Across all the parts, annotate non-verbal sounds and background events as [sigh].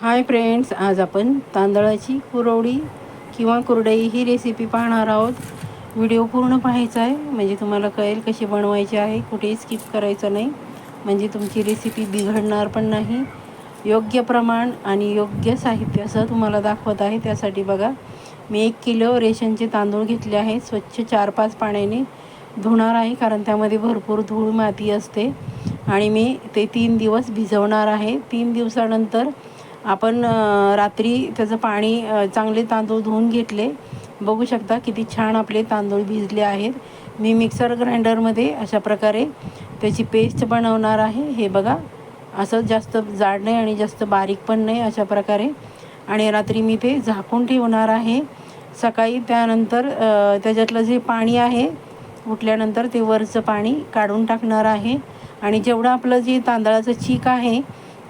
Hi friends आज आपण तांदळाची कुरवडी किंवा कुरडई ही रेसिपी पाहणार आहोत. व्हिडिओ पूर्ण पाहायचा आहे म्हणजे तुम्हाला कळेल कशी बनवायची आहे कुठेही स्किप करायचं नाही. म्हणजे तुमची रेसिपी बिघडणार पण नाही. योग्य प्रमाण आणि योग्य साहित्यासह तुम्हाला दाखवत आहे. त्यासाठी बघा मी एक किलो रेशनचे तांदूळ घेतले आहे स्वच्छ चार पाच पाण्याने धुणार आहे कारण त्यामध्ये भरपूर धूळ माती असते. आणि मी ते तीन दिवस भिजवणार आहे. तीन दिवसानंतर आपण रात्री त्याचं पाणी चांगले तांदूळ धुवून घेतले. बघू शकता किती छान आपले तांदूळ भिजले आहेत. मी मिक्सर ग्राइंडरमध्ये अशा प्रकारे त्याची पेस्ट बनवणार आहे. हे बघा असं जास्त जाड नाही आणि जास्त बारीक पण नाही अशा प्रकारे. आणि रात्री मी ते झाकून ठेवणार आहे. सकाळी त्यानंतर त्याच्यातलं जे पाणी आहे उठल्यानंतर ते वरचं पाणी काढून टाकणार आहे. आणि जेवढं आपलं जे तांदळाचं चीक आहे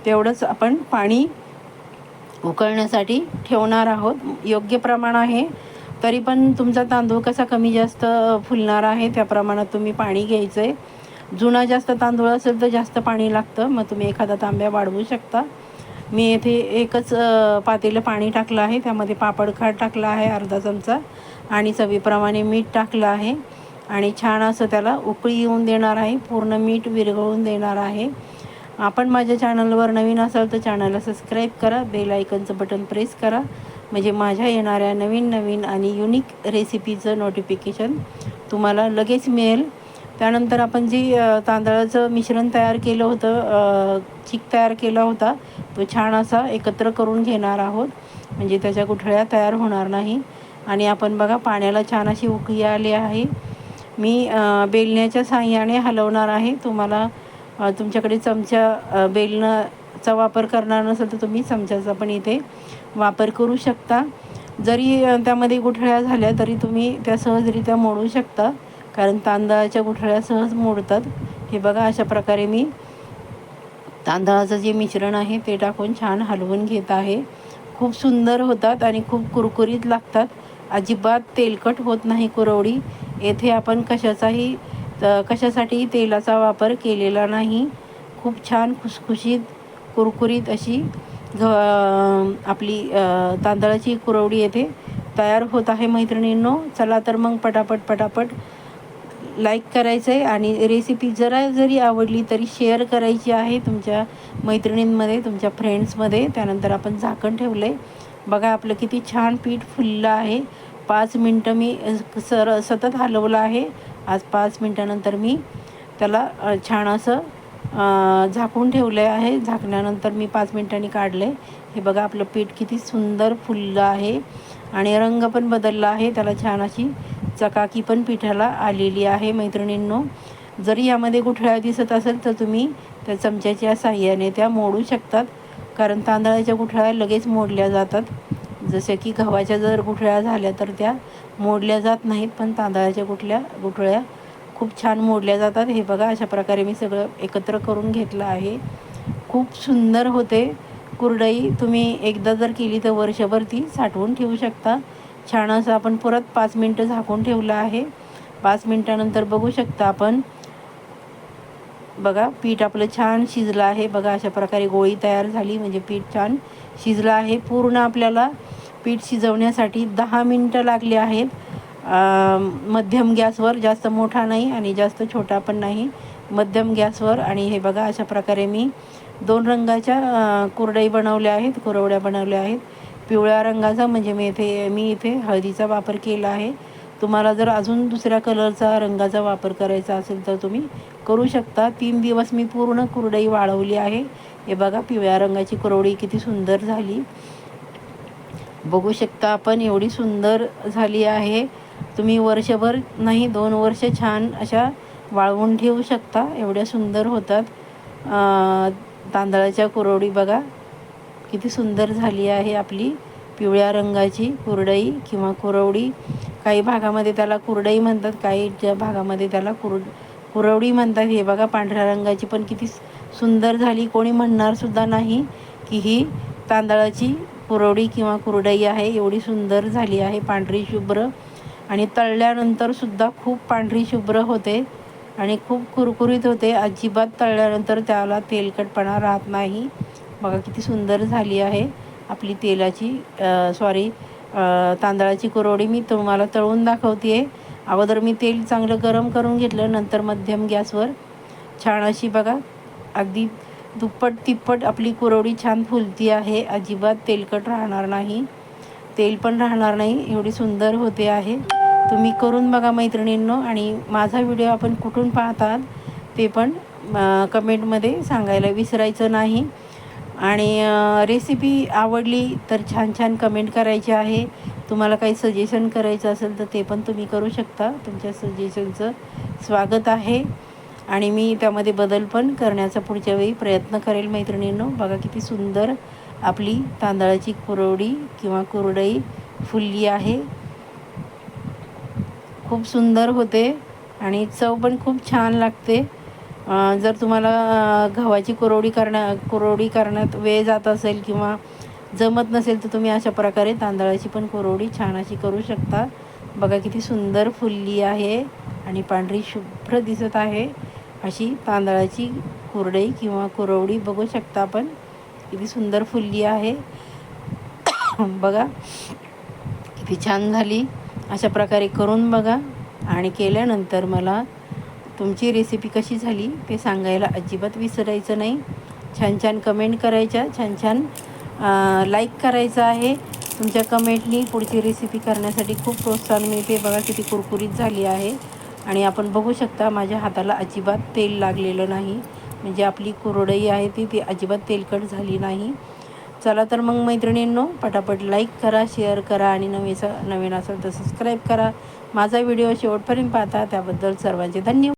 तेवढंच आपण पाणी उकळण्यासाठी ठेवणार आहोत. योग्य प्रमाण आहे. तरी पण तुमचा तांदूळ कसा कमी जास्त फुलणार आहे त्या प्रमाणात तुम्ही पाणी घ्यायचं आहे जुना जास्त तांदूळ असेल तर जास्त पाणी लागतं. मग तुम्ही एखादा तांब्या वाढवू शकता. मी येथे एकच पातेलं पाणी टाकलं आहे. त्यामध्ये पापड खार टाकला आहे अर्धा चमचा. आणि चवीप्रमाणे मीठ टाकलं आहे. आणि छान असं त्याला उकळी येऊन देणार आहे. पूर्ण मीठ विरघळून देणार आहे. आपण माझ्या चॅनलवर नवीन असाल तर चॅनलला सबस्क्राईब करा बेल आयकनचं बटन प्रेस करा. म्हणजे माझ्या येणाऱ्या नवीन नवीन आणि युनिक रेसिपीचं नोटिफिकेशन तुम्हाला लगेच मिळेल. त्यानंतर आपण जी तांदळाचं मिश्रण तयार केलं होतं चिक तयार केला होता तो छान असा एकत्र करून घेणार आहोत. म्हणजे त्याच्या गुठळ्या तयार होणार नाही. आणि आपण बघा पाण्याला छान अशी उकळी आली आहे. मी बेलण्याच्या साह्याने हलवणार आहे. तुम्हाला तुमच्याकडे चमचा बेलनाचा वापर करणार नसेल तर तुम्ही चमच्याचा पण इथे वापर करू शकता. जरी त्यामध्ये गुठळ्या झाल्या तरी तुम्ही त्या सहजरित्या मोडू शकता. कारण तांदळाच्या गुठळ्या सहज मोडतात. हे बघा अशा प्रकारे मी तांदळाचं जे मिश्रण आहे ते टाकून छान हलवून घेत आहे. खूप सुंदर होतात आणि खूप कुरकुरीत लागतात. अजिबात तेलकट होत नाही कुरवडी. येथे आपण कशाचाही तर कशासाठी तेलाचा वापर केलेला नाही? खूप छान खुसखुशीत कुरकुरीत अशी घ आपली तांदळाची कुरवडी येथे तयार होत आहे मैत्रिणींनो. चला तर मग पटापट पटापट लाईक करायचं आहे आणि रेसिपी जरा जरी आवडली तरी शेअर करायची आहे तुमच्या मैत्रिणींमध्ये तुमच्या फ्रेंड्समध्ये त्यानंतर आपण झाकण ठेवलं आहे बघा आपलं किती छान पीठ फुललं आहे. पाच मिनटं मी सर सतत हलवलं आहे. आज पाच मिनटानंतर मी त्याला छान असं झाकून ठेवलं आहे. झाकल्यानंतर मी पाच मिनटांनी काढले. हे बघा आपलं पीठ किती सुंदर फुललं आहे आणि रंग पण बदलला आहे. त्याला छान अशी चकाकी पण पिठाला आलेली आहे मैत्रिणींनो. जरी यामध्ये गुठळ्या दिसत असेल तर तुम्ही त्या चमच्याच्या साह्याने त्या मोडू शकतात. कारण तांदळाच्या गुठळ्या लगेच मोडल्या जातात. जसे की गव्हाच्या जर गुठळ्या झाल्या तर त्या मोडल्या जात नाहीत पण तांदळाच्या गुठल्या गुठळ्या खूप छान मोडल्या जातात. हे बघा अशा प्रकारे मी सगळं एकत्र करून घेतलं आहे. खूप सुंदर होते. कुरडई तुम्ही एकदा जर केली तर वर्षभर ती साठवून ठेवू शकता. छान असं आपण परत पाच मिनटं झाकून ठेवलं आहे. पाच मिनटानंतर बघू शकता आपण. बघा पीठ आपलं छान शिजलं आहे. बघा अशा प्रकारे गोळी तयार झाली. म्हणजे पीठ छान शिजलं आहे. पूर्ण आपल्याला पीठ शिजवण्यासाठी दहा मिनटं लागली आहेत. मध्यम गॅसवर जास्त मोठा नाही आणि जास्त छोटा पण नाही. मध्यम गॅसवर आणि हे बघा अशा प्रकारे मी दोन रंगाच्या कुरडई बनवल्या आहेत कुरवड्या बनवल्या आहेत. पिवळ्या रंगाचा म्हणजे मी इथे मी इथे हळदीचा वापर केला आहे. तुम्हाला जर अजून दुसऱ्या कलरचा रंगाचा वापर करायचा असेल तर तुम्ही करू शकता. तीन दिवस मी पूर्ण कुरडई वाळवली आहे. हे बघा पिवळ्या रंगाची कुरवडी किती सुंदर झाली. बघू शकता आपण एवढी सुंदर झाली आहे. तुम्ही वर्षभर नाही दोन वर्ष छान अशा वाळवून ठेवू शकता. एवढ्या सुंदर होतात. तांदळाच्या कुरवडी बघा. किती सुंदर झाली आहे आपली पिवळ्या रंगाची कुरडई किंवा कुरवडी. काही भागामध्ये त्याला कुरडई म्हणतात काही ज्या भागामध्ये त्याला कुरड कुरवडी म्हणतात. हे बघा पांढऱ्या रंगाची पण किती सुंदर झाली. कोणी म्हणणारसुद्धा नाही की ही तांदळाची कुरवडी किंवा कुरडई आहे एवढी सुंदर झाली आहे पांढरी शुभ्र. आणि तळल्यानंतरसुद्धा खूप पांढरी शुभ्र होते आणि खूप कुरकुरीत होते. अजिबात तळल्यानंतर त्याला तेलकटपणा राहत नाही. बघा किती सुंदर झाली आहे आपली तेलाची सॉरी तांदळाची कुरवडी. मी तुम्हाला तळून दाखवते आहे अगोदर मी तेल चांगलं गरम करून घेतलं नंतर मध्यम गॅसवर. छान अशी बघा अगदी दुप्पट तिप्पट आपली कुरवडी छान फुलती आहे. अजिबात तेलकट राहणार नाही. तेल पण राहणार नाही. एवढी सुंदर होते आहे. तुम्ही करून बघा मैत्रिणींनो आणि माझा व्हिडिओ आपण कुठून पाहतात ते पण कमेंटमध्ये सांगायला विसरायचं नाही. आणि रेसिपी आवडली तर छान छान कमेंट करायची आहे. तुम्हाला काही सजेशन करायचं असेल तर ते पण तुम्ही करू शकता. तुमच्या सजेशनचं स्वागत आहे. आणि मी त्यामध्ये बदल पण करण्याचा पुढच्या वेळी प्रयत्न करेल मैत्रिणींनो. बघा किती सुंदर आपली तांदळाची कुरवडी किंवा कुरडई फुलली आहे. खूप सुंदर होते आणि चव पण खूप छान लागते. जर तुम्हाला गव्हाची कुरवडी करण्या कुरवडी करण्यात वेळ जात असेल किंवा जमत नसेल तर तुम्ही अशा प्रकारे तांदळाची पण कुरवडी छान अशी करू शकता. बघा किती सुंदर फुलली आहे आणि पांढरी शुभ्र दिसत आहे. अशी तांदळाची कुरडई किंवा कुरवडी बघू शकता आपण. किती सुंदर फुलली आहे. [coughs] बघा किती छान झाली. अशा प्रकारे करून बघा. आणि केल्यानंतर मला तुमची रेसिपी कशी झाली ते सांगायला अजिबात विसरायचं नाही. छान छान कमेंट करायच्या. छान छान लाईक करायचं आहे. तुमच्या कमेंटनी पुढची रेसिपी करण्यासाठी खूप प्रोत्साहन मिळते. बघा किती कुरकुरीत झाली आहे. आणि आपण बघू शकता माझ्या हाताला अजिबात तेल लागलेलं नाही. म्हणजे आपली कुरडई आहे ती ती अजिबात तेलकट झाली नाही. चला तर मग मैत्रिणींनो पटापट लाईक करा शेअर करा आणि नवीन नवीन असेल तर सबस्क्राईब करा. माझा व्हिडिओ शेवटपर्यंत पाहता त्याबद्दल सर्वांचे धन्यवाद.